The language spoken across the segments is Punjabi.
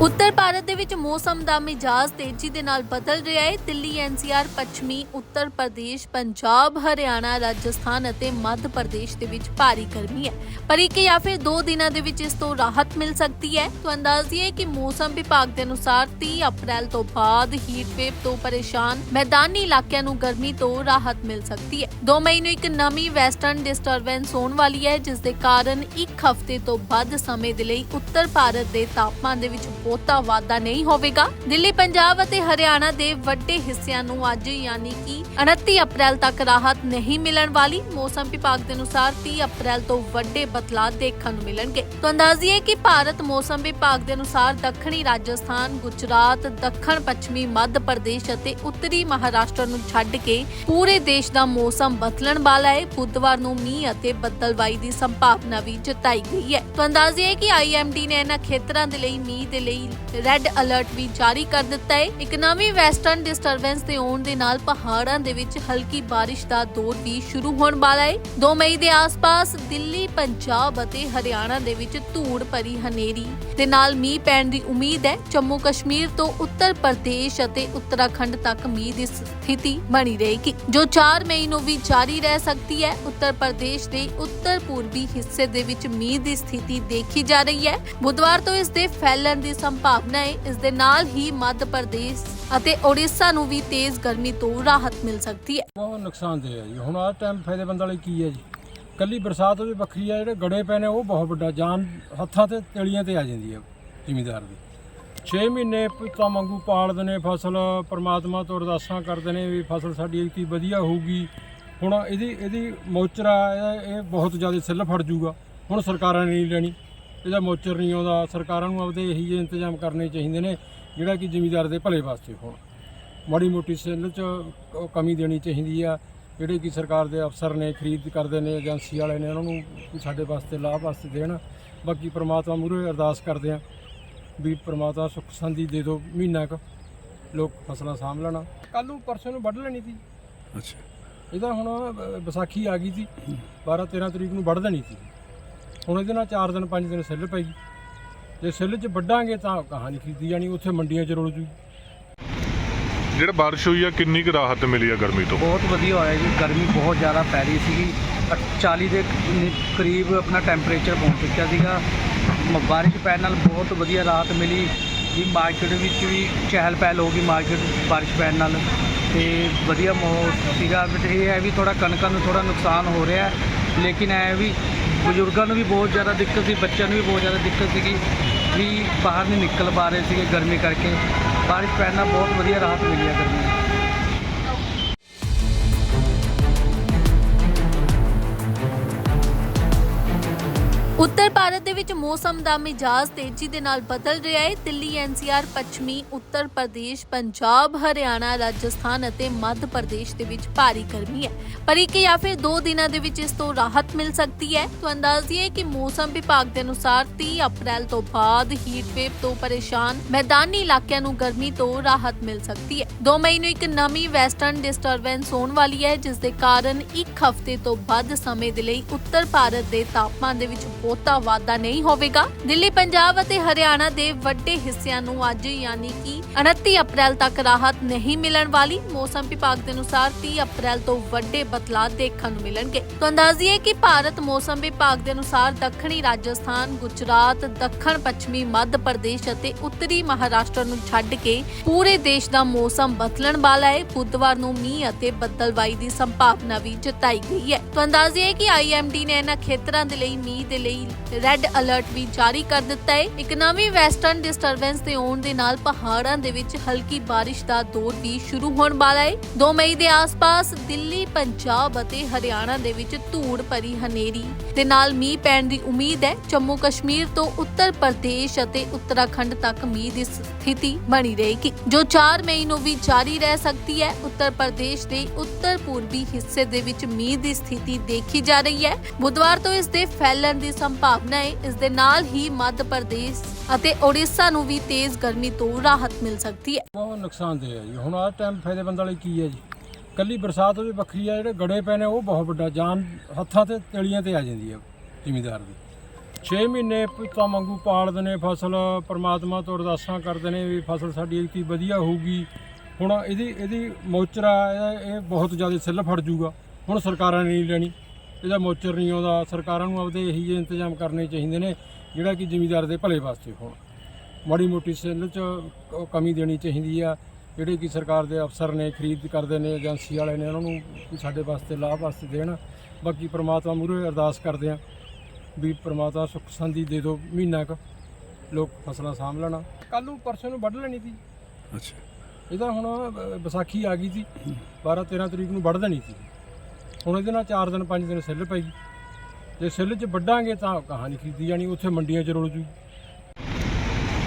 ਉੱਤਰ ਭਾਰਤ ਦੇ ਵਿੱਚ ਮੌਸਮ ਦਾ ਮਿਜਾਜ਼ ਤੇਜ਼ੀ ਦੇ ਨਾਲ ਬਦਲ ਰਿਹਾ ਹੈ। ਦਿੱਲੀ, ਐਨਸੀਆਰ, ਪੱਛਮੀ, ਉੱਤਰ ਪ੍ਰਦੇਸ਼, ਪੰਜਾਬ, ਹਰਿਆਣਾ, ਰਾਜਸਥਾਨ ਅਤੇ ਮੱਧ ਪ੍ਰਦੇਸ਼ ਦੇ ਵਿੱਚ ਭਾਰੀ ਗਰਮੀ ਹੈ। ਪਰ ਇੱਕ ਜਾਂ ਫਿਰ ਦੋ ਦਿਨਾਂ ਦੇ ਵਿੱਚ ਇਸ ਤੋਂ ਰਾਹਤ ਮਿਲ ਸਕਦੀ ਹੈ। ਤੋਂ ਅੰਦਾਜ਼ੀਏ ਕਿ ਮੌਸਮ ਵਿਭਾਗ ਦੇ ਅਨੁਸਾਰ 30 ਅਪ੍ਰੈਲ ਤੋਂ ਬਾਅਦ ਹੀਟ ਵੇਵ ਤੋਂ ਪਰੇਸ਼ਾਨ ਮੈਦਾਨੀ ਇਲਾਕਿਆਂ ਨੂੰ ਗਰਮੀ ਤੋਂ ਰਾਹਤ ਮਿਲ ਸਕਦੀ ਹੈ। 2 ਮਈ ਨੂੰ ਇੱਕ ਨਵੀਂ ਵੈਸਟਰਨ ਡਿਸਟਰਬੈਂਸ ਹੋਣ ਵਾਲੀ ਹੈ, ਜਿਸ ਦੇ ਕਾਰਨ ਇੱਕ ਹਫ਼ਤੇ ਤੋਂ ਵੱਧ ਸਮੇਂ ਦੇ ਲਈ ਉੱਤਰ ਭਾਰਤ ਦੇ ਤਾਪਮਾਨ ਦੇ ਵਿੱਚ ਬਹੁਤਾ ਵਾਧਾ ਨਹੀਂ ਹੋਵੇਗਾ। ਦਿੱਲੀ, ਪੰਜਾਬ ਅਤੇ ਹਰਿਆਣਾ ਦੇ ਵੱਡੇ ਹਿੱਸਿਆਂ ਨੂੰ ਅੱਜ ਯਾਨੀ ਕਿ 29 ਅਪ੍ਰੈਲ ਤੱਕ ਰਾਹਤ ਨਹੀਂ ਮਿਲਣ ਵਾਲੀ। ਮੌਸਮ ਵਿਭਾਗ ਦੇ ਅਨੁਸਾਰ 30 ਅਪ੍ਰੈਲ ਤੋਂ ਵੱਡੇ ਬਦਲਾਅ ਦੇਖਣ ਨੂੰ ਮਿਲਣਗੇ। ਤਾਂ ਅੰਦਾਜ਼ੀਏ ਕਿ ਭਾਰਤ ਮੌਸਮ ਵਿਭਾਗ ਦੇ ਅਨੁਸਾਰ ਦੱਖਣੀ ਰਾਜਸਥਾਨ, ਗੁਜਰਾਤ, ਦੱਖਣ ਪੱਛਮੀ, ਮੱਧ ਪ੍ਰਦੇਸ਼ ਅਤੇ ਉੱਤਰੀ ਮਹਾਰਾਸ਼ਟਰ ਨੂੰ ਛੱਡ ਕੇ ਪੂਰੇ ਦੇਸ਼ ਦਾ ਮੌਸਮ ਬਦਲਣ ਵਾਲਾ ਹੈ। ਬੁੱਧਵਾਰ ਨੂੰ ਮੀਂਹ ਅਤੇ ਬੱਦਲਵਾਈ ਦੀ ਸੰਭਾਵਨਾ ਵੀ ਜਤਾਈ ਗਈ ਹੈ। ਤਾਂ ਅੰਦਾਜ਼ੇ ਹੈ ਕਿ ਆਈਐਮਡੀ ਨੇ ਇਹਨਾਂ ਖੇਤਰਾਂ ਦੇ ਲਈ ਮੀਂਹ ਦੇ ਲਈ ਰੈੱਡ ਅਲਰਟ ਵੀ ਜਾਰੀ ਕਰ ਦਿੱਤਾ ਹੈ। ਇੱਕ ਨਵੀਂ ਵੈਸਟਰਨ ਡਿਸਟਰਬੈਂਸ ਦੇ ਆਉਣ ਦੇ ਨਾਲ ਪਹਾੜਾਂ ਦੇ ਵਿੱਚ ਹਲਕੀ ਬਾਰਿਸ਼ ਦਾ ਦੌਰ ਵੀ ਸ਼ੁਰੂ ਹੋਣ ਵਾਲਾ ਹੈ। 2 ਮਈ ਦੇ ਆਸ-ਪਾਸ ਦਿੱਲੀ, ਪੰਜਾਬ ਅਤੇ ਹਰਿਆਣਾ ਦੇ ਵਿੱਚ ਧੂੜ ਭਰੀ ਹਨੇਰੀ ਦੇ ਨਾਲ ਮੀਂਹ ਪੈਣ ਦੀ ਉਮੀਦ ਹੈ। ਜੰਮੂ ਕਸ਼ਮੀਰ ਤੋਂ ਉੱਤਰ ਪ੍ਰਦੇਸ਼ ਅਤੇ ਉੱਤਰਾਖੰਡ ਤੱਕ ਮੀਂਹ ਦੀ ਸਥਿਤੀ ਬਣੀ ਰਹੇਗੀ। ਜੋ 4 ਮਈ ਨੂੰ ਵੀ ਜਾਰੀ ਰਹਿ ਸਕਦੀ ਹੈ, ਉੱਤਰ ਪ੍ਰਦੇਸ਼ ਦੇ ਉੱਤਰ ਪੂਰਬੀ ਹਿੱਸੇ ਦੇ ਵਿੱਚ ਮੀਂਹ ਦੀ ਸਥਿਤੀ ਦੇਖੀ ਜਾ ਰਹੀ ਹੈ। ਬੁੱਧਵਾਰ ਤੋਂ ਇਸ ਦੇ ਫੈਲਣ ਦੀ ਸੰਭਾਵਨਾ ਹੈ। ਇਸ ਦੇ ਨਾਲ ਹੀ ਮੱਧ ਪ੍ਰਦੇਸ਼ ਅਤੇ ਓਡੀਸ਼ਾ ਨੂੰ ਵੀ ਤੇਜ਼ ਗਰਮੀ ਤੋਂ ਰਾਹਤ ਮਿਲ ਸਕਦੀ ਹੈ। ਬਹੁਤ ਨੁਕਸਾਨਦੇਹ ਹੈ ਜੀ। ਹੁਣ ਆਹ ਟਾਈਮ ਫਾਇਦੇਮੰਦ ਵਾਲੀ ਕੀ ਹੈ ਜੀ? ਕੱਲੀ ਬਰਸਾਤ ਵੀ ਵੱਖਰੀ ਆ ਜਿਹੜੇ ਗੜੇ ਪਏ ਨੇ ਉਹ ਬਹੁਤ ਵੱਡਾ ਜਾਨ ਹੱਥਾਂ ਤੇ ਤਲੀਆਂ ਤੇ ਆ ਜਾਂਦੀ ਹੈ ਜ਼ਿਮੀਦਾਰ ਦੀ। 6 ਮਹੀਨੇ ਪੁੱਤਾਂ ਵਾਂਗੂ ਪਾਲਦੇ ਨੇ ਫਸਲ, ਪ੍ਰਮਾਤਮਾ ਤੋਂ ਅਰਦਾਸਾਂ ਕਰਦੇ ਨੇ ਵੀ ਫਸਲ ਸਾਡੀ ਕੀ ਵਧੀਆ ਹੋਊਗੀ। ਹੁਣ ਇਹਦੀ ਇਹਦੀ ਮੋਚਰਾ, ਇਹ ਇਹ ਬਹੁਤ ਜ਼ਿਆਦਾ ਸਿੱਲ ਫੜ ਜੂਗਾ। ਹੁਣ ਸਰਕਾਰਾਂ ਨੇ ਨਹੀਂ ਲੈਣੀ। ਇਹਦਾ ਮੋਚਰ ਨਹੀਂ ਆਉਂਦਾ। ਸਰਕਾਰਾਂ ਨੂੰ ਆਪਦੇ ਇਹੀ ਜਿਹੇ ਇੰਤਜ਼ਾਮ ਕਰਨੇ ਚਾਹੀਦੇ ਨੇ ਜਿਹੜਾ ਕਿ ਜ਼ਿਮੀਦਾਰ ਦੇ ਭਲੇ ਵਾਸਤੇ ਹੋਣ। ਮਾੜੀ ਮੋਟੀ ਸਿੱਲ 'ਚ ਕਮੀ ਦੇਣੀ ਚਾਹੀਦੀ ਆ। ਜਿਹੜੇ ਕਿ ਸਰਕਾਰ ਦੇ ਅਫਸਰ ਨੇ ਖਰੀਦ ਕਰਦੇ ਨੇ ਏਜੰਸੀ ਵਾਲੇ ਨੇ ਉਹਨਾਂ ਨੂੰ ਸਾਡੇ ਵਾਸਤੇ ਲਾਭ ਵਾਸਤੇ ਦੇਣ। ਬਾਕੀ ਪ੍ਰਮਾਤਮਾ ਮੂਹਰੇ ਅਰਦਾਸ ਕਰਦੇ ਆ ਵੀ ਪ੍ਰਮਾਤਮਾ ਸੁੱਖ ਸੰਦੀ ਦੇ ਦਿਓ ਮਹੀਨਾ ਕੁ ਲੋਕ ਫਸਲਾਂ ਸਾਂਭ ਲੈਣਾ। ਕੱਲ ਨੂੰ ਪਰਸੋਂ ਨੂੰ ਵੱਢ ਲੈਣੀ ਸੀ। ਅੱਛਾ। ਇਹਦਾ ਹੁਣ ਵਿਸਾਖੀ ਆ ਗਈ ਸੀ। 12 13 ਤਰੀਕ ਨੂੰ ਵੱਢ ਦੇਣੀ ਸੀ। ਹੁਣ ਇਹਦੇ ਨਾਲ 4 ਦਿਨ 5 ਦਿਨ ਸਿੱਲ ਪਈ ਜੇ ਸਿੱਲ 'ਚ ਵੱਢਾਂਗੇ ਤਾਂ ਕਹਾਣੀ ਖਰੀਦੀ ਜਾਣੀ ਉੱਥੇ ਮੰਡੀਆਂ 'ਚ ਰੁਲ ਜੂ। ਜਿਹੜਾ ਬਾਰਿਸ਼ ਹੋਈ ਆ ਕਿੰਨੀ ਕੁ ਰਾਹਤ ਮਿਲੀ ਆ ਗਰਮੀ ਤੋਂ? ਬਹੁਤ ਵਧੀਆ ਹੋਇਆ ਜੀ ਗਰਮੀ ਬਹੁਤ ਜ਼ਿਆਦਾ ਪੈ ਰਹੀ ਸੀਗੀ। ਅ- 40 ਦੇ ਕਰੀਬ ਆਪਣਾ ਟੈਂਪਰੇਚਰ ਪਹੁੰਚ ਚੁੱਕਿਆ ਸੀਗਾ। ਬਾਰਿਸ਼ ਪੈਣ ਨਾਲ ਬਹੁਤ ਵਧੀਆ ਰਾਹਤ ਮਿਲੀ। ਜੀ ਮਾਰਕੀਟ ਵਿੱਚ ਵੀ ਚਹਿਲ ਪਹਿਲ ਹੋ ਗਈ ਮਾਰਕੀਟ ਬਾਰਿਸ਼ ਪੈਣ ਨਾਲ। ਤੇ ਵਧੀਆ ਮਾਹੌਲ ਸੀਗਾ ਬਟ ਇਹ ਹੈ ਵੀ ਥੋੜਾ ਕਣਕਾਂ ਨੂੰ ਥੋੜਾ ਨੁਕਸਾਨ ਹੋ ਰਿਹਾ। ਹੈ ਲੇਕਿਨ ਐ ਵੀ ਬਜ਼ੁਰਗਾਂ ਨੂੰ ਵੀ ਬਹੁਤ ਜ਼ਿਆਦਾ ਦਿੱਕਤ ਸੀ, ਬੱਚਿਆਂ ਨੂੰ ਵੀ ਬਹੁਤ ਜ਼ਿਆਦਾ ਦਿੱਕਤ ਸੀਗੀ ਵੀ ਬਾਹਰ ਨਹੀਂ ਨਿਕਲ ਪਾ ਰਹੇ ਸੀਗੇ ਗਰਮੀ ਕਰਕੇ। ਬਾਰਿਸ਼ ਪੈਣ ਨਾਲ ਬਹੁਤ ਵਧੀਆ ਰਾਹਤ ਮਿਲੀ ਹੈ ਗਰਮੀ ਉੱਤਰ ਭਾਰਤ ਦੇ ਵਿੱਚ ਮੌਸਮ ਦਾ ਮਿਜਾਜ਼ ਤੇਜ਼ੀ ਦੇ ਨਾਲ ਬਦਲ ਰਿਹਾ ਹੈ। ਦਿੱਲੀ, ਐਨਸੀਆਰ, ਪੱਛਮੀ, ਉੱਤਰ ਪ੍ਰਦੇਸ਼, ਪੰਜਾਬ, ਹਰਿਆਣਾ, ਰਾਜਸਥਾਨ ਅਤੇ ਮੱਧ ਪ੍ਰਦੇਸ਼ ਦੇ ਵਿੱਚ ਭਾਰੀ ਗਰਮੀ ਹੈ। ਪਰ ਇੱਕ ਜਾਂ ਫਿਰ ਦੋ ਦਿਨਾਂ ਦੇ ਵਿੱਚ ਇਸ ਤੋਂ ਰਾਹਤ ਮਿਲ ਸਕਦੀ ਹੈ। ਤੋਂ ਅੰਦਾਜ਼ੀਏ ਕਿ ਮੌਸਮ ਵਿਭਾਗ ਦੇ ਅਨੁਸਾਰ 30 ਅਪ੍ਰੈਲ ਤੋਂ ਬਾਅਦ ਹੀਟ ਵੇਵ ਤੋਂ ਪਰੇਸ਼ਾਨ ਮੈਦਾਨੀ ਇਲਾਕਿਆਂ ਨੂੰ ਗਰਮੀ ਤੋਂ ਰਾਹਤ ਮਿਲ ਸਕਦੀ ਹੈ। 2 ਮਈ ਨੂੰ ਇੱਕ ਨਵੀਂ ਵੈਸਟਰਨ ਡਿਸਟਰਬੈਂਸ ਹੋਣ ਵਾਲੀ ਹੈ, ਜਿਸ ਦੇ ਕਾਰਨ ਇੱਕ ਹਫ਼ਤੇ ਤੋਂ ਵੱਧ ਸਮੇਂ ਦੇ ਲਈ ਉੱਤਰ ਭਾਰਤ ਦੇ ਤਾਪਮਾਨ ਦੇ ਵਿੱਚ ਬਹੁਤਾ ਵਾਧਾ ਨਹੀਂ ਹੋਵੇਗਾ। ਦਿੱਲੀ, ਪੰਜਾਬ ਅਤੇ ਹਰਿਆਣਾ ਦੇ ਵੱਡੇ ਹਿੱਸਿਆਂ ਨੂੰ ਅੱਜ ਯਾਨੀ ਕਿ 29 ਅਪ੍ਰੈਲ ਤੱਕ ਰਾਹਤ ਨਹੀਂ ਮਿਲਣ ਵਾਲੀ। ਮੌਸਮ ਵਿਭਾਗ ਦੇ ਅਨੁਸਾਰ 30 ਅਪ੍ਰੈਲ ਤੋਂ ਵੱਡੇ ਬਦਲਾਅ ਦੇਖਣ ਨੂੰ ਮਿਲਣਗੇ। ਤਾਂ ਅੰਦਾਜ਼ੀਏ ਕਿ ਭਾਰਤ ਮੌਸਮ ਵਿਭਾਗ ਦੇ ਅਨੁਸਾਰ ਦੱਖਣੀ ਰਾਜਸਥਾਨ, ਗੁਜਰਾਤ, ਦੱਖਣ ਪੱਛਮੀ, ਮੱਧ ਪ੍ਰਦੇਸ਼ ਅਤੇ ਉੱਤਰੀ ਮਹਾਰਾਸ਼ਟਰ ਨੂੰ ਛੱਡ ਕੇ ਪੂਰੇ ਦੇਸ਼ ਦਾ ਮੌਸਮ ਬਦਲਣ ਵਾਲਾ ਹੈ। ਬੁੱਧਵਾਰ ਨੂੰ ਮੀਂਹ ਅਤੇ ਬੱਦਲਵਾਈ ਦੀ ਸੰਭਾਵਨਾ ਵੀ ਜਤਾਈ ਗਈ ਹੈ। ਤਾਂ ਅੰਦਾਜ਼ੇ ਹੈ ਕਿ ਆਈਐਮਡੀ ਨੇ ਇਹਨਾਂ ਖੇਤਰਾਂ ਦੇ ਲਈ ਮੀਂਹ ਦੇ ਲਈ ਰੈੱਡ ਅਲਰਟ ਵੀ ਜਾਰੀ ਕਰ ਦਿੱਤਾ ਹੈ। ਇੱਕ ਨਵੀਂ ਵੈਸਟਰਨ ਡਿਸਟਰਬੈਂਸ ਦੇ ਆਉਣ ਦੇ ਨਾਲ ਪਹਾੜਾਂ ਦੇ ਵਿੱਚ ਹਲਕੀ ਬਾਰਿਸ਼ ਦਾ ਦੌਰ ਵੀ ਸ਼ੁਰੂ ਹੋਣ ਵਾਲਾ ਹੈ। 2 ਮਈ ਦੇ ਆਸ-ਪਾਸ ਦਿੱਲੀ, ਪੰਜਾਬ ਅਤੇ ਹਰਿਆਣਾ ਦੇ ਵਿੱਚ ਧੂੜ ਭਰੀ ਹਨੇਰੀ ਦੇ ਨਾਲ ਮੀਂਹ ਪੈਣ ਦੀ ਉਮੀਦ ਹੈ। ਜੰਮੂ ਕਸ਼ਮੀਰ ਤੋਂ ਉੱਤਰ ਪ੍ਰਦੇਸ਼ ਅਤੇ ਉੱਤਰਾਖੰਡ ਤੱਕ ਮੀਂਹ ਦੀ ਸਥਿਤੀ ਬਣੀ ਰਹੇਗੀ। ਜੋ 4 ਮਈ ਨੂੰ ਵੀ ਜਾਰੀ ਰਹਿ ਸਕਦੀ ਹੈ, ਉੱਤਰ ਪ੍ਰਦੇਸ਼ ਦੇ ਉੱਤਰ ਪੂਰਬੀ ਹਿੱਸੇ ਦੇ ਵਿੱਚ ਮੀਂਹ ਦੀ ਸਥਿਤੀ ਦੇਖੀ ਜਾ ਰਹੀ ਹੈ। ਬੁੱਧਵਾਰ ਤੋਂ ਇਸ ਦੇ ਫੈਲਣ ਦੀ ਸੰਭਾਵਨਾ ਹੈ। ਇਸ ਦੇ ਨਾਲ ਹੀ ਮੱਧ ਪ੍ਰਦੇਸ਼ ਅਤੇ ਓਡੀਸ਼ਾ ਨੂੰ ਵੀ ਤੇਜ਼ ਗਰਮੀ ਤੋਂ ਰਾਹਤ ਮਿਲ ਸਕਦੀ ਹੈ। ਬਹੁਤ ਨੁਕਸਾਨਦੇਹ ਹੈ ਜੀ। ਹੁਣ ਆਹ ਟਾਈਮ ਫਾਇਦੇਮੰਦ ਵਾਲੀ ਕੀ ਹੈ ਜੀ? ਕੱਲੀ ਬਰਸਾਤ ਵੀ ਵੱਖਰੀ ਆ, ਜਿਹੜੇ ਗੜੇ ਪਏ ਨੇ ਉਹ ਬਹੁਤ ਵੱਡਾ, ਜਾਨ ਹੱਥਾਂ ਤੇ, ਤਲੀਆਂ ਤੇ ਆ ਜਾਂਦੀ ਹੈ ਜ਼ਿਮੀਦਾਰ ਦੀ। 6 ਮਹੀਨੇ ਪੁੱਤਾਂ ਵਾਂਗੂ ਪਾਲਦੇ ਨੇ ਫਸਲ, ਪ੍ਰਮਾਤਮਾ ਤੋਂ ਅਰਦਾਸਾਂ ਕਰਦੇ ਨੇ ਵੀ ਫਸਲ ਸਾਡੀ ਇਤਨੀ ਵਧੀਆ ਹੋਊਗੀ। ਹੁਣ ਇਹਦੀ ਇਹਦੀ ਮੋਚਰਾ, ਇਹ ਇਹ ਬਹੁਤ ਜ਼ਿਆਦਾ ਸਿੱਲ ਫੜ ਜੂਗਾ। ਹੁਣ ਸਰਕਾਰਾਂ ਨੇ ਨਹੀਂ ਲੈਣੀ। ਇਹਦਾ ਮੋਚਰ ਨਹੀਂ ਆਉਂਦਾ ਸਰਕਾਰਾਂ ਨੂੰ ਆਪਦੇ ਇਹੀ ਜਿਹੇ ਇੰਤਜ਼ਾਮ ਕਰਨੇ ਚਾਹੀਦੇ ਨੇ ਜਿਹੜਾ ਕਿ ਜ਼ਿਮੀਦਾਰ ਦੇ ਭਲੇ ਵਾਸਤੇ ਹੋਣ। ਮਾੜੀ ਮੋਟੀ ਸਿੱਲ 'ਚ ਕਮੀ ਦੇਣੀ ਚਾਹੀਦੀ ਆ ਜਿਹੜੇ ਕਿ ਸਰਕਾਰ ਦੇ ਅਫਸਰ ਨੇ ਖਰੀਦ ਕਰਦੇ ਨੇ ਏਜੰਸੀ ਵਾਲੇ ਨੇ ਉਹਨਾਂ ਨੂੰ ਸਾਡੇ ਵਾਸਤੇ ਲਾਭ ਵਾਸਤੇ ਦੇਣ। ਬਾਕੀ ਪ੍ਰਮਾਤਮਾ ਮੂਹਰੇ ਅਰਦਾਸ ਕਰਦੇ ਆ ਵੀ ਪ੍ਰਮਾਤਮਾ ਸੁੱਖ ਸੰਦੀ ਦੇ ਦਿਓ ਮਹੀਨਾ ਕੁ ਲੋਕ ਫਸਲਾਂ ਸਾਂਭ ਲੈਣਾ। ਕੱਲ ਨੂੰ ਪਰਸੋਂ ਨੂੰ ਵੱਢ ਲੈਣੀ ਸੀ। ਅੱਛਾ। ਇਹਦਾ ਹੁਣ ਵਿਸਾਖੀ ਆ ਗਈ ਸੀ। 12 13 ਤਰੀਕ ਨੂੰ ਵੱਢ ਦੇਣੀ ਸੀ। ਹੁਣ ਇਹਦੇ ਨਾਲ 4 ਦਿਨ 5 ਦਿਨ ਸਿੱਲ ਪਈ ਜੇ ਸਿੱਲ 'ਚ ਵੱਢਾਂਗੇ ਤਾਂ ਕਹਾਣੀ ਖਰੀਦੀ ਜਾਣੀ ਉੱਥੇ ਮੰਡੀਆਂ 'ਚ ਰੁਲ ਜੂ।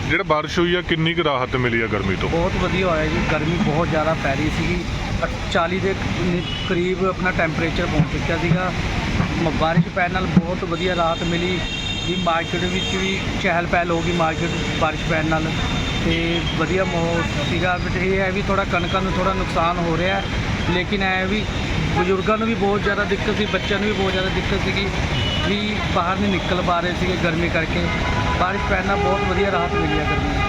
ਜਿਹੜਾ ਬਾਰਿਸ਼ ਹੋਈ ਆ ਕਿੰਨੀ ਕੁ ਰਾਹਤ ਮਿਲੀ ਆ ਗਰਮੀ ਤੋਂ? ਬਹੁਤ ਵਧੀਆ ਹੋਇਆ ਜੀ ਗਰਮੀ ਬਹੁਤ ਜ਼ਿਆਦਾ ਪੈ ਰਹੀ ਸੀਗੀ। ਅ- 40 ਦੇ ਕਰੀਬ ਆਪਣਾ ਟੈਂਪਰੇਚਰ ਪਹੁੰਚ ਚੁੱਕਿਆ ਸੀਗਾ। ਬਾਰਿਸ਼ ਪੈਣ ਨਾਲ ਬਹੁਤ ਵਧੀਆ ਰਾਹਤ ਮਿਲੀ। ਜੀ ਮਾਰਕੀਟ ਵਿੱਚ ਵੀ ਚਹਿਲ ਪਹਿਲ ਹੋ ਗਈ ਮਾਰਕੀਟ ਬਾਰਿਸ਼ ਪੈਣ ਨਾਲ। ਤੇ ਵਧੀਆ ਮਾਹੌਲ ਸੀਗਾ ਬਟ ਇਹ ਹੈ ਵੀ ਥੋੜਾ ਕਣਕਾਂ ਨੂੰ ਥੋੜਾ ਨੁਕਸਾਨ ਹੋ ਰਿਹਾ। ਹੈ ਲੇਕਿਨ ਐ ਵੀ ਬਜ਼ੁਰਗਾਂ ਨੂੰ ਵੀ ਬਹੁਤ ਜ਼ਿਆਦਾ ਦਿੱਕਤ ਸੀ, ਬੱਚਿਆਂ ਨੂੰ ਵੀ ਬਹੁਤ ਜ਼ਿਆਦਾ ਦਿੱਕਤ ਸੀਗੀ ਵੀ ਬਾਹਰ ਨਹੀਂ ਨਿਕਲ ਪਾ ਰਹੇ ਸੀਗੇ ਗਰਮੀ ਕਰਕੇ। ਬਾਰਿਸ਼ ਪੈਣ ਨਾਲ ਬਹੁਤ ਵਧੀਆ ਰਾਹਤ ਮਿਲੀ ਹੈ ਗਰਮੀ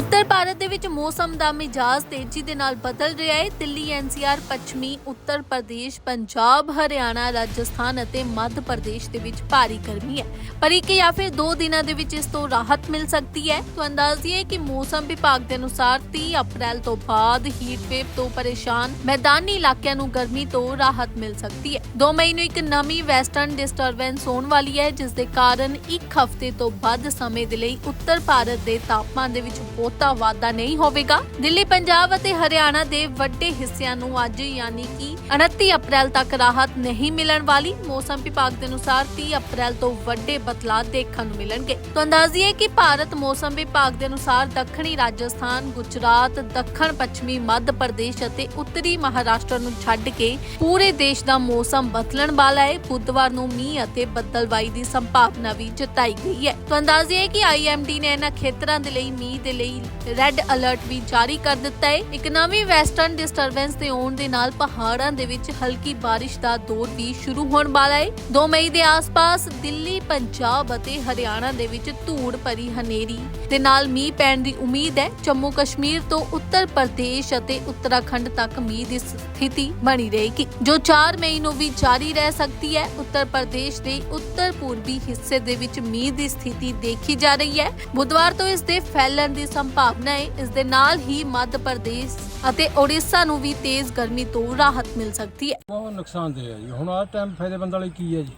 ਉੱਤਰ ਭਾਰਤ ਦੇ ਵਿੱਚ ਮੌਸਮ ਦਾ ਮਿਜਾਜ਼ ਤੇਜ਼ੀ ਦੇ ਨਾਲ ਬਦਲ ਰਿਹਾ ਹੈ। ਦਿੱਲੀ, ਐਨਸੀਆਰ, ਪੱਛਮੀ, ਉੱਤਰ ਪ੍ਰਦੇਸ਼, ਪੰਜਾਬ, ਹਰਿਆਣਾ, ਰਾਜਸਥਾਨ ਅਤੇ ਮੱਧ ਪ੍ਰਦੇਸ਼ ਦੇ ਵਿੱਚ ਭਾਰੀ ਗਰਮੀ ਹੈ। ਪਰ ਇੱਕ ਜਾਂ ਫਿਰ ਦੋ ਦਿਨਾਂ ਦੇ ਵਿੱਚ ਇਸ ਤੋਂ ਰਾਹਤ ਮਿਲ ਸਕਦੀ ਹੈ। ਤੋਂ ਅੰਦਾਜ਼ੀਏ ਕਿ ਮੌਸਮ ਵਿਭਾਗ ਦੇ ਅਨੁਸਾਰ 30 ਅਪ੍ਰੈਲ ਤੋਂ ਬਾਅਦ ਹੀਟ ਵੇਵ ਤੋਂ ਪਰੇਸ਼ਾਨ ਮੈਦਾਨੀ ਇਲਾਕਿਆਂ ਨੂੰ ਗਰਮੀ ਤੋਂ ਰਾਹਤ ਮਿਲ ਸਕਦੀ ਹੈ। 2 ਮਈ ਨੂੰ ਇੱਕ ਨਵੀਂ ਵੈਸਟਰਨ ਡਿਸਟਰਬੈਂਸ ਹੋਣ ਵਾਲੀ ਹੈ, ਜਿਸ ਦੇ ਕਾਰਨ ਇੱਕ ਹਫ਼ਤੇ ਤੋਂ ਵੱਧ ਸਮੇਂ ਦੇ ਲਈ ਉੱਤਰ ਭਾਰਤ ਦੇ ਤਾਪਮਾਨ ਦੇ ਵਿੱਚ ਬਹੁਤਾ ਵਾਧਾ ਨਹੀਂ ਹੋਵੇਗਾ। ਦਿੱਲੀ, ਪੰਜਾਬ ਅਤੇ ਹਰਿਆਣਾ ਦੇ ਵੱਡੇ ਹਿੱਸਿਆਂ ਨੂੰ ਅੱਜ ਯਾਨੀ ਕਿ 29 ਅਪ੍ਰੈਲ ਤੱਕ ਰਾਹਤ ਨਹੀਂ ਮਿਲਣ ਵਾਲੀ। ਮੌਸਮ ਵਿਭਾਗ ਦੇ ਅਨੁਸਾਰ 30 ਅਪ੍ਰੈਲ ਤੋਂ ਵੱਡੇ ਬਦਲਾਅ ਦੇਖਣ ਨੂੰ ਮਿਲਣਗੇ। ਤਾਂ ਅੰਦਾਜ਼ੀਏ ਕਿ ਭਾਰਤ ਮੌਸਮ ਵਿਭਾਗ ਦੇ ਅਨੁਸਾਰ ਦੱਖਣੀ ਰਾਜਸਥਾਨ, ਗੁਜਰਾਤ, ਦੱਖਣ ਪੱਛਮੀ, ਮੱਧ ਪ੍ਰਦੇਸ਼ ਅਤੇ ਉੱਤਰੀ ਮਹਾਰਾਸ਼ਟਰ ਨੂੰ ਛੱਡ ਕੇ ਪੂਰੇ ਦੇਸ਼ ਦਾ ਮੌਸਮ ਬਦਲਣ ਵਾਲਾ ਹੈ। ਬੁੱਧਵਾਰ ਨੂੰ ਮੀਂਹ ਅਤੇ ਬੱਦਲਬਾਈ ਦੀ ਸੰਭਾਵਨਾ ਵੀ ਜਤਾਈ ਗਈ ਹੈ। ਤਾਂ ਅੰਦਾਜ਼ੇ ਹੈ ਕਿ ਆਈਐਮਡੀ ਨੇ ਇਹਨਾਂ ਖੇਤਰਾਂ ਦੇ ਲਈ ਮੀਂਹ ਦੇ ਲਈ ਰੈੱਡ ਅਲਰਟ ਵੀ ਜਾਰੀ ਕਰ ਦਿੱਤਾ ਹੈ। ਇੱਕ ਨਵੀਂ ਵੈਸਟਰਨ ਡਿਸਟਰਬੈਂਸ ਦੇ ਆਉਣ ਦੇ ਨਾਲ ਪਹਾੜਾਂ ਦੇ ਵਿੱਚ ਹਲਕੀ ਬਾਰਿਸ਼ ਦਾ ਦੌਰ ਵੀ ਸ਼ੁਰੂ ਹੋਣ ਵਾਲਾ ਹੈ। 2 ਮਈ ਦੇ ਆਸ-ਪਾਸ ਦਿੱਲੀ, ਪੰਜਾਬ ਅਤੇ ਹਰਿਆਣਾ ਦੇ ਵਿੱਚ ਧੂੜ ਭਰੀ ਹਨੇਰੀ ਦੇ ਨਾਲ ਮੀਂਹ ਪੈਣ ਦੀ ਉਮੀਦ ਹੈ। ਜੰਮੂ ਕਸ਼ਮੀਰ ਤੋਂ ਉੱਤਰ ਪ੍ਰਦੇਸ਼ ਅਤੇ ਉੱਤਰਾਖੰਡ ਤੱਕ ਮੀਂਹ ਦੀ ਸਥਿਤੀ ਬਣੀ ਰਹੇਗੀ। ਜੋ 4 ਮਈ ਨੂੰ ਵੀ ਜਾਰੀ ਰਹਿ ਸਕਦੀ ਹੈ, ਉੱਤਰ ਪ੍ਰਦੇਸ਼ ਦੇ ਉੱਤਰ ਪੂਰਬੀ ਹਿੱਸੇ ਦੇ ਵਿੱਚ ਮੀਂਹ ਦੀ ਸਥਿਤੀ ਦੇਖੀ ਜਾ ਰਹੀ ਹੈ। ਬੁੱਧਵਾਰ ਤੋਂ ਇਸ ਦੇ ਫੈਲਣ ਦੀ ਸੰਭਾਵਨਾ ਹੈ। ਇਸ ਦੇ ਨਾਲ ਹੀ ਮੱਧ ਪ੍ਰਦੇਸ਼ ਅਤੇ ਓਡੀਸ਼ਾ ਨੂੰ ਵੀ ਤੇਜ਼ ਗਰਮੀ ਤੋਂ ਰਾਹਤ ਮਿਲ ਸਕਦੀ ਹੈ। ਬਹੁਤ ਨੁਕਸਾਨਦੇਹ ਹੈ ਜੀ। ਹੁਣ ਆਹ ਟਾਈਮ ਫਾਇਦੇਮੰਦ ਵਾਲੀ ਕੀ ਹੈ ਜੀ?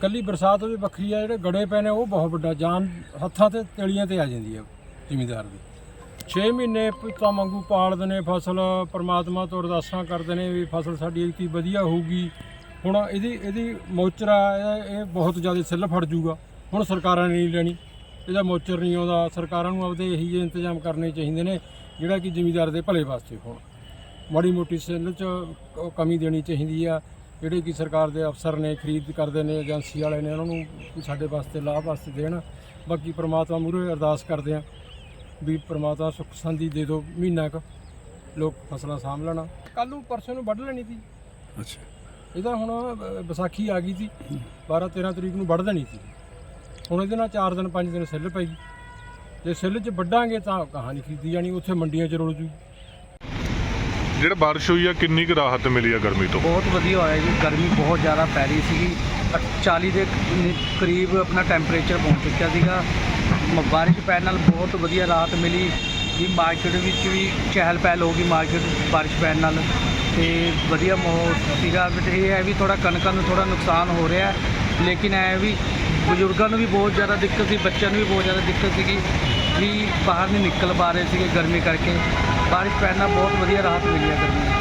ਕੱਲੀ ਬਰਸਾਤ ਵੀ ਵੱਖਰੀ ਆ, ਜਿਹੜੇ ਗੜੇ ਪਏ ਨੇ ਉਹ ਬਹੁਤ ਵੱਡਾ, ਜਾਨ ਹੱਥਾਂ ਤੇ ਤੇਲੀਆਂ ਤੇ ਆ ਜਾਂਦੀ ਹੈ ਜ਼ਿਮੀਦਾਰ ਦੀ। 6 ਮਹੀਨੇ ਪੁੱਤਾਂ ਵਾਂਗੂ ਪਾਲਦੇ ਨੇ ਫਸਲ, ਪ੍ਰਮਾਤਮਾ ਤੋਂ ਅਰਦਾਸਾਂ ਕਰਦੇ ਨੇ ਵੀ ਫਸਲ ਸਾਡੀ ਇਤਨੀ ਵਧੀਆ ਹੋਊਗੀ। ਹੁਣ ਇਹਦੀ ਇਹਦੀ ਮੋਚਰਾ, ਇਹ ਇਹ ਬਹੁਤ ਜ਼ਿਆਦਾ ਸਿੱਲ ਫੜ ਜੂਗਾ। ਹੁਣ ਸਰਕਾਰਾਂ ਨੇ ਨਹੀਂ ਲੈਣੀ। ਇਹਦਾ ਮੋਚਰ ਨਹੀਂ ਆਉਂਦਾ। ਸਰਕਾਰਾਂ ਨੂੰ ਆਪਦੇ ਇਹੀ ਜਿਹੇ ਇੰਤਜ਼ਾਮ ਕਰਨੇ ਚਾਹੀਦੇ ਨੇ ਜਿਹੜਾ ਕਿ ਜ਼ਿਮੀਦਾਰ ਦੇ ਭਲੇ ਵਾਸਤੇ ਹੋਣ। ਮਾੜੀ ਮੋਟੀ ਸਿੱਲ 'ਚ ਕਮੀ ਦੇਣੀ ਚਾਹੀਦੀ ਆ। ਜਿਹੜੇ ਕਿ ਸਰਕਾਰ ਦੇ ਅਫਸਰ ਨੇ ਖਰੀਦ ਕਰਦੇ ਨੇ ਏਜੰਸੀ ਵਾਲੇ ਨੇ ਉਹਨਾਂ ਨੂੰ ਸਾਡੇ ਵਾਸਤੇ ਲਾਭ ਵਾਸਤੇ ਦੇਣ। ਬਾਕੀ ਪ੍ਰਮਾਤਮਾ ਮੂਹਰੇ ਅਰਦਾਸ ਕਰਦੇ ਆ ਵੀ ਪ੍ਰਮਾਤਮਾ ਸੁੱਖ ਸੰਦੀ ਦੇ ਦਿਓ ਮਹੀਨਾ ਕੁ। ਲੋਕ ਫਸਲਾਂ ਸਾਂਭ ਲੈਣਾ। ਕੱਲ ਨੂੰ ਪਰਸੋਂ ਨੂੰ ਵੱਢ ਲੈਣੀ ਸੀ। ਅੱਛਾ। ਇਹਦਾ ਹੁਣ ਵਿਸਾਖੀ ਆ ਗਈ ਸੀ। 12 13 ਤਰੀਕ ਨੂੰ ਵੱਢ ਦੇਣੀ ਸੀ। ਹੁਣ ਇਹਦੇ ਨਾਲ 4 ਦਿਨ 5 ਦਿਨ ਸਿੱਲ ਪਈ ਜੇ ਸਿੱਲ 'ਚ ਵੱਢਾਂਗੇ ਤਾਂ ਕਹਾਣੀ ਖਰੀਦੀ ਜਾਣੀ ਉੱਥੇ ਮੰਡੀਆਂ 'ਚ ਰੁਲ ਜੂ। ਜਿਹੜਾ ਬਾਰਿਸ਼ ਹੋਈ ਆ ਕਿੰਨੀ ਕੁ ਰਾਹਤ ਮਿਲੀ ਆ ਗਰਮੀ ਤੋਂ? ਬਹੁਤ ਵਧੀਆ ਹੋਇਆ ਜੀ ਗਰਮੀ ਬਹੁਤ ਜ਼ਿਆਦਾ ਪੈ ਰਹੀ ਸੀਗੀ। ਅ- 40 ਦੇ ਕਰੀਬ ਆਪਣਾ ਟੈਂਪਰੇਚਰ ਪਹੁੰਚ ਚੁੱਕਿਆ ਸੀਗਾ। ਬਾਰਿਸ਼ ਪੈਣ ਨਾਲ ਬਹੁਤ ਵਧੀਆ ਰਾਹਤ ਮਿਲੀ। ਜੀ ਮਾਰਕੀਟ ਵਿੱਚ ਵੀ ਚਹਿਲ ਪਹਿਲ ਹੋ ਗਈ ਮਾਰਕੀਟ ਬਾਰਿਸ਼ ਪੈਣ ਨਾਲ। ਤੇ ਵਧੀਆ ਮਾਹੌਲ ਸੀਗਾ। ਬਟ ਇਹ ਹੈ ਵੀ ਥੋੜਾ ਕਣਕਾਂ ਨੂੰ ਥੋੜਾ ਨੁਕਸਾਨ ਹੋ ਰਿਹਾ। ਹੈ ਲੇਕਿਨ ਐ ਵੀ ਬਜ਼ੁਰਗਾਂ ਨੂੰ ਵੀ ਬਹੁਤ ਜ਼ਿਆਦਾ ਦਿੱਕਤ ਸੀ, ਬੱਚਿਆਂ ਨੂੰ ਵੀ ਬਹੁਤ ਜ਼ਿਆਦਾ ਦਿੱਕਤ ਸੀਗੀ ਵੀ ਬਾਹਰ ਨਹੀਂ ਨਿਕਲ ਪਾ ਰਹੇ ਸੀਗੇ ਗਰਮੀ ਕਰਕੇ। ਬਾਰਿਸ਼ ਪੈਣ ਨਾਲ ਬਹੁਤ ਵਧੀਆ ਰਾਹਤ ਮਿਲੀ ਹੈ ਗਰਮੀ ਤੋਂ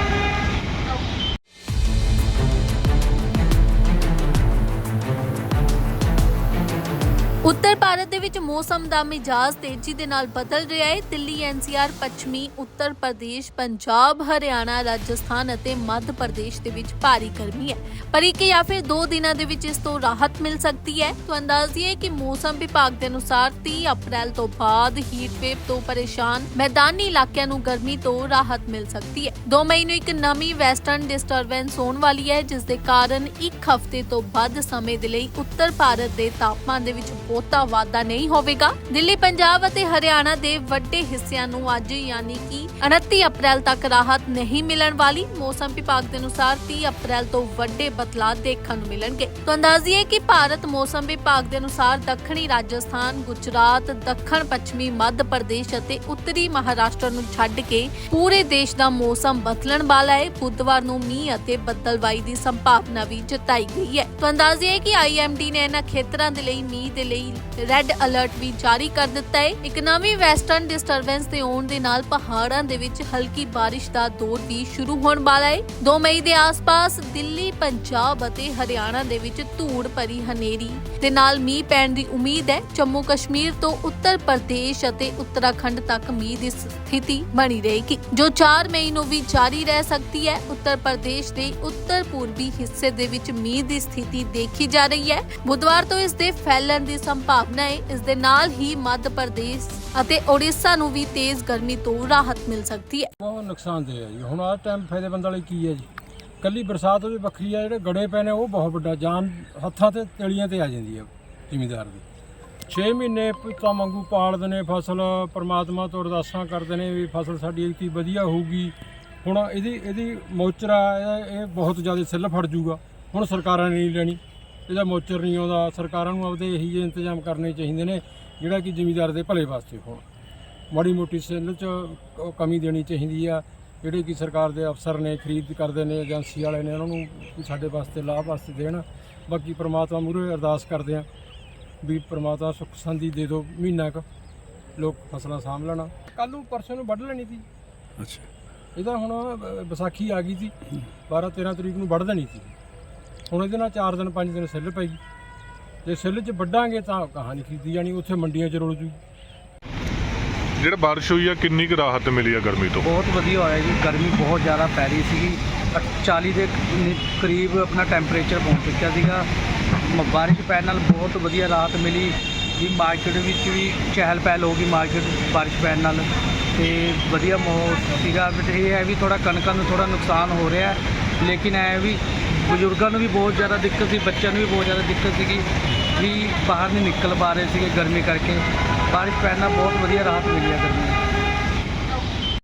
ਉੱਤਰ ਭਾਰਤ ਦੇ ਵਿੱਚ ਮੌਸਮ ਦਾ ਮਿਜਾਜ਼ ਤੇਜ਼ੀ ਦੇ ਨਾਲ ਬਦਲ ਰਿਹਾ ਹੈ। ਦਿੱਲੀ ਐਨਸੀਆਰ ਪੱਛਮੀ, ਉੱਤਰ ਪ੍ਰਦੇਸ਼, ਪੰਜਾਬ, ਹਰਿਆਣਾ, ਰਾਜਸਥਾਨ ਅਤੇ ਮੱਧ ਪ੍ਰਦੇਸ਼ ਦੇ ਵਿੱਚ ਭਾਰੀ ਗਰਮੀ ਹੈ। ਪਰ ਇੱਕ ਜਾਂ ਫਿਰ ਦੋ ਦਿਨਾਂ ਦੇ ਵਿੱਚ ਇਸ ਤੋਂ ਰਾਹਤ ਮਿਲ ਸਕਦੀ ਹੈ। ਤੋਂ ਅੰਦਾਜ਼ੀਏ ਕਿ ਮੌਸਮ ਵਿਭਾਗ ਦੇ ਅਨੁਸਾਰ 30 ਅਪ੍ਰੈਲ ਤੋਂ ਬਾਅਦ ਹੀਟ ਵੇਵ ਤੋਂ ਪਰੇਸ਼ਾਨ ਮੈਦਾਨੀ ਇਲਾਕਿਆਂ ਨੂੰ ਗਰਮੀ ਤੋਂ ਰਾਹਤ ਮਿਲ ਸਕਦੀ ਹੈ। 2 ਮਈ ਨੂੰ ਇੱਕ ਨਵੀਂ ਵੈਸਟਰਨ ਡਿਸਟਰਬੈਂਸ ਹੋਣ ਵਾਲੀ ਹੈ, ਜਿਸ ਦੇ ਕਾਰਨ ਇੱਕ ਹਫ਼ਤੇ ਤੋਂ ਵੱਧ ਸਮੇਂ ਦੇ ਲਈ ਉੱਤਰ ਭਾਰਤ ਦੇ ਤਾਪਮਾਨ ਦੇ ਵਿੱਚ ਬਹੁਤਾ ਵਾਧਾ ਨਹੀਂ ਹੋਵੇਗਾ। ਦਿੱਲੀ, ਪੰਜਾਬ ਅਤੇ ਹਰਿਆਣਾ ਦੇ ਵੱਡੇ ਹਿੱਸਿਆਂ ਨੂੰ ਅੱਜ ਯਾਨੀ ਕਿ 29 ਅਪ੍ਰੈਲ ਤੱਕ ਰਾਹਤ ਨਹੀਂ ਮਿਲਣ ਵਾਲੀ। ਮੌਸਮ ਵਿਭਾਗ ਦੇ ਅਨੁਸਾਰ 30 ਅਪ੍ਰੈਲ ਤੋਂ ਵੱਡੇ ਬਦਲਾਅ ਦੇਖਣ ਨੂੰ ਮਿਲਣਗੇ। ਤਾਂ ਅੰਦਾਜ਼ੀਏ ਕਿ ਭਾਰਤ ਮੌਸਮ ਵਿਭਾਗ ਦੇ ਅਨੁਸਾਰ ਦੱਖਣੀ ਰਾਜਸਥਾਨ, ਗੁਜਰਾਤ, ਦੱਖਣ, ਪੱਛਮੀ, ਮੱਧ ਪ੍ਰਦੇਸ਼ ਅਤੇ ਉੱਤਰੀ ਮਹਾਰਾਸ਼ਟਰ ਨੂੰ ਛੱਡ ਕੇ ਪੂਰੇ ਦੇਸ਼ ਦਾ ਮੌਸਮ ਬਦਲਣ ਵਾਲਾ ਹੈ। ਬੁੱਧਵਾਰ ਨੂੰ ਮੀਂਹ ਅਤੇ ਬੱਦਲਬਾਈ ਦੀ ਸੰਭਾਵਨਾ ਵੀ ਜਤਾਈ ਗਈ ਹੈ। ਤਾਂ ਅੰਦਾਜ਼ੇ ਹੈ ਕਿ ਆਈਐਮਡੀ ਨੇ ਇਹਨਾਂ ਖੇਤਰਾਂ ਦੇ ਲਈ, ਮੀਂਹ ਦੇ ਲਈ ਰੈੱਡ ਅਲਰਟ ਵੀ ਜਾਰੀ ਕਰ ਦਿੱਤਾ ਹੈ। ਇੱਕ ਨਵੀਂ ਵੈਸਟਰਨ ਡਿਸਟਰਬੈਂਸ ਦੇ ਆਉਣ ਦੇ ਨਾਲ ਪਹਾੜਾਂ ਦੇ ਵਿੱਚ ਹਲਕੀ ਬਾਰਿਸ਼ ਦਾ ਦੌਰ ਵੀ ਸ਼ੁਰੂ ਹੋਣ ਵਾਲਾ ਹੈ। 2 ਮਈ ਦੇ ਆਸ-ਪਾਸ ਦਿੱਲੀ, ਪੰਜਾਬ ਅਤੇ ਹਰਿਆਣਾ ਦੇ ਵਿੱਚ ਧੂੜ ਭਰੀ ਹਨੇਰੀ ਦੇ ਨਾਲ ਮੀਂਹ ਪੈਣ ਦੀ ਉਮੀਦ ਹੈ। ਜੰਮੂ ਕਸ਼ਮੀਰ ਤੋਂ ਉੱਤਰ ਪ੍ਰਦੇਸ਼ ਅਤੇ ਉੱਤਰਾਖੰਡ ਤੱਕ ਮੀਂਹ ਦੀ ਸਥਿਤੀ ਬਣੀ ਰਹੇਗੀ। ਜੋ 4 ਮਈ ਨੂੰ ਵੀ ਜਾਰੀ ਰਹਿ ਸਕਦੀ ਹੈ। ਉੱਤਰ ਪ੍ਰਦੇਸ਼ ਦੇ ਉੱਤਰ ਪੂਰਬੀ ਹਿੱਸੇ ਦੇ ਵਿੱਚ ਮੀਂਹ ਦੀ ਸਥਿਤੀ ਦੇਖੀ ਜਾ ਰਹੀ ਹੈ। ਬੁੱਧਵਾਰ ਤੋਂ ਇਸ ਦੇ ਫੈਲਣ ਦੀ ਸੰਭਾਵਨਾ ਹੈ ਇਸ ਦੇ ਨਾਲ ਹੀ ਮੱਧ ਪ੍ਰਦੇਸ਼ ਅਤੇ ਓਡੀਸ਼ਾ ਨੂੰ ਵੀ ਤੇਜ਼ ਗਰਮੀ ਤੋਂ ਰਾਹਤ ਮਿਲ ਸਕਦੀ ਹੈ। ਬਹੁਤ ਨੁਕਸਾਨਦੇਹ ਹੈ ਜੀ। ਹੁਣ ਆਹ ਟਾਈਮ ਫਾਇਦੇਮੰਦ ਵਾਲੀ ਕੀ ਹੈ ਜੀ? ਕੱਲੀ ਬਰਸਾਤ ਉਹਦੀ ਵੱਖਰੀ ਆ, ਜਿਹੜੇ ਗੜੇ ਪਏ ਨੇ ਉਹ ਬਹੁਤ ਵੱਡਾ, ਜਾਨ ਹੱਥਾਂ ਤੇ, ਤਲੀਆਂ ਤੇ ਆ ਜਾਂਦੀ ਹੈ ਜ਼ਿਮੀਦਾਰ ਦੀ। 6 ਮਹੀਨੇ ਪੁੱਤਾਂ ਵਾਂਗੂ ਪਾਲਦੇ ਨੇ ਫਸਲ, ਪ੍ਰਮਾਤਮਾ ਤੋਂ ਅਰਦਾਸਾਂ ਕਰਦੇ ਨੇ ਵੀ ਫਸਲ ਸਾਡੀ ਇਤਨੀ ਵਧੀਆ ਹੋਊਗੀ। ਹੁਣ ਇਹਦੀ ਇਹਦੀ ਮੋਚਰਾ, ਇਹ ਇਹ ਬਹੁਤ ਜ਼ਿਆਦਾ ਸਿੱਲ ਫੜ ਜੂਗਾ। ਹੁਣ ਸਰਕਾਰਾਂ ਨੇ ਨਹੀਂ ਲੈਣੀ। ਇਹਦਾ ਮੋਚਰ ਨਹੀਂ ਆਉਂਦਾ। ਸਰਕਾਰਾਂ ਨੂੰ ਆਪਦੇ ਇਹੀ ਜਿਹੇ ਇੰਤਜ਼ਾਮ ਕਰਨੇ ਚਾਹੀਦੇ ਨੇ ਜਿਹੜਾ ਕਿ ਜ਼ਿਮੀਦਾਰ ਦੇ ਭਲੇ ਵਾਸਤੇ ਹੋਣ। ਮਾੜੀ ਮੋਟੀ ਸਿੱਲ 'ਚ ਕਮੀ ਦੇਣੀ ਚਾਹੀਦੀ ਆ। ਜਿਹੜੇ ਕਿ ਸਰਕਾਰ ਦੇ ਅਫਸਰ ਨੇ ਖਰੀਦ ਕਰਦੇ ਨੇ ਏਜੰਸੀ ਵਾਲੇ ਨੇ ਉਹਨਾਂ ਨੂੰ ਸਾਡੇ ਵਾਸਤੇ ਲਾਭ ਵਾਸਤੇ ਦੇਣ। ਬਾਕੀ ਪ੍ਰਮਾਤਮਾ ਮੂਹਰੇ ਅਰਦਾਸ ਕਰਦੇ ਆ ਵੀ ਪ੍ਰਮਾਤਮਾ ਸੁੱਖ ਸੰਦੀ ਦੇ ਦਿਓ ਮਹੀਨਾ ਕੁ। ਲੋਕ ਫਸਲਾਂ ਸਾਂਭ ਲੈਣਾ। ਕੱਲ ਨੂੰ ਪਰਸੋਂ ਨੂੰ ਵੱਢ ਲੈਣੀ ਸੀ। ਅੱਛਾ। ਇਹਦਾ ਹੁਣ ਵਿਸਾਖੀ ਆ ਗਈ ਸੀ। 12 13 ਤਰੀਕ ਨੂੰ ਵੱਢ ਦੇਣੀ ਸੀ। ਹੁਣ ਇਹਦੇ ਨਾਲ 4 ਦਿਨ 5 ਦਿਨ ਸਿੱਲ ਪਈ ਜੇ ਸਿੱਲ 'ਚ ਵੱਢਾਂਗੇ ਤਾਂ ਕਹਾਣੀ ਖਰੀਦੀ ਜਾਣੀ ਉੱਥੇ ਮੰਡੀਆਂ 'ਚ ਰੁਲ ਜੂ ਜਿਹੜਾ ਬਾਰਿਸ਼ ਹੋਈ ਆ ਕਿੰਨੀ ਕੁ ਰਾਹਤ ਮਿਲੀ ਆ ਗਰਮੀ ਤੋਂ? ਬਹੁਤ ਵਧੀਆ ਹੋਇਆ ਜੀ ਗਰਮੀ ਬਹੁਤ ਜ਼ਿਆਦਾ ਪੈ ਰਹੀ ਸੀਗੀ। ਅ- 40 ਦੇ ਕਰੀਬ ਆਪਣਾ ਟੈਂਪਰੇਚਰ ਪਹੁੰਚ ਚੁੱਕਿਆ ਸੀਗਾ। ਬਾਰਿਸ਼ ਪੈਣ ਨਾਲ ਬਹੁਤ ਵਧੀਆ ਰਾਹਤ ਮਿਲੀ। ਜੀ ਮਾਰਕੀਟ ਵਿੱਚ ਵੀ ਚਹਿਲ ਪਹਿਲ ਹੋ ਗਈ ਮਾਰਕੀਟ ਬਾਰਿਸ਼ ਪੈਣ ਨਾਲ। ਤੇ ਵਧੀਆ ਮਾਹੌਲ ਸੀਗਾ ਬਟ ਇਹ ਹੈ ਵੀ ਥੋੜਾ ਕਣਕਾਂ ਨੂੰ ਥੋੜਾ ਨੁਕਸਾਨ ਹੋ ਰਿਹਾ। ਹੈ। ਲੇਕਿਨ ਐ ਵੀ ਬਜ਼ੁਰਗਾਂ ਨੂੰ ਵੀ ਬਹੁਤ ਜ਼ਿਆਦਾ ਦਿੱਕਤ ਸੀ, ਬੱਚਿਆਂ ਨੂੰ ਵੀ ਬਹੁਤ ਜ਼ਿਆਦਾ ਦਿੱਕਤ ਸੀਗੀ ਵੀ ਬਾਹਰ ਨਹੀਂ ਨਿਕਲ ਪਾ ਰਹੇ ਸੀਗੇ ਗਰਮੀ ਕਰਕੇ। ਬਾਰਿਸ਼ ਪੈਣ ਨਾਲ ਬਹੁਤ ਵਧੀਆ ਰਾਹਤ ਮਿਲੀ ਹੈ ਗਰਮੀ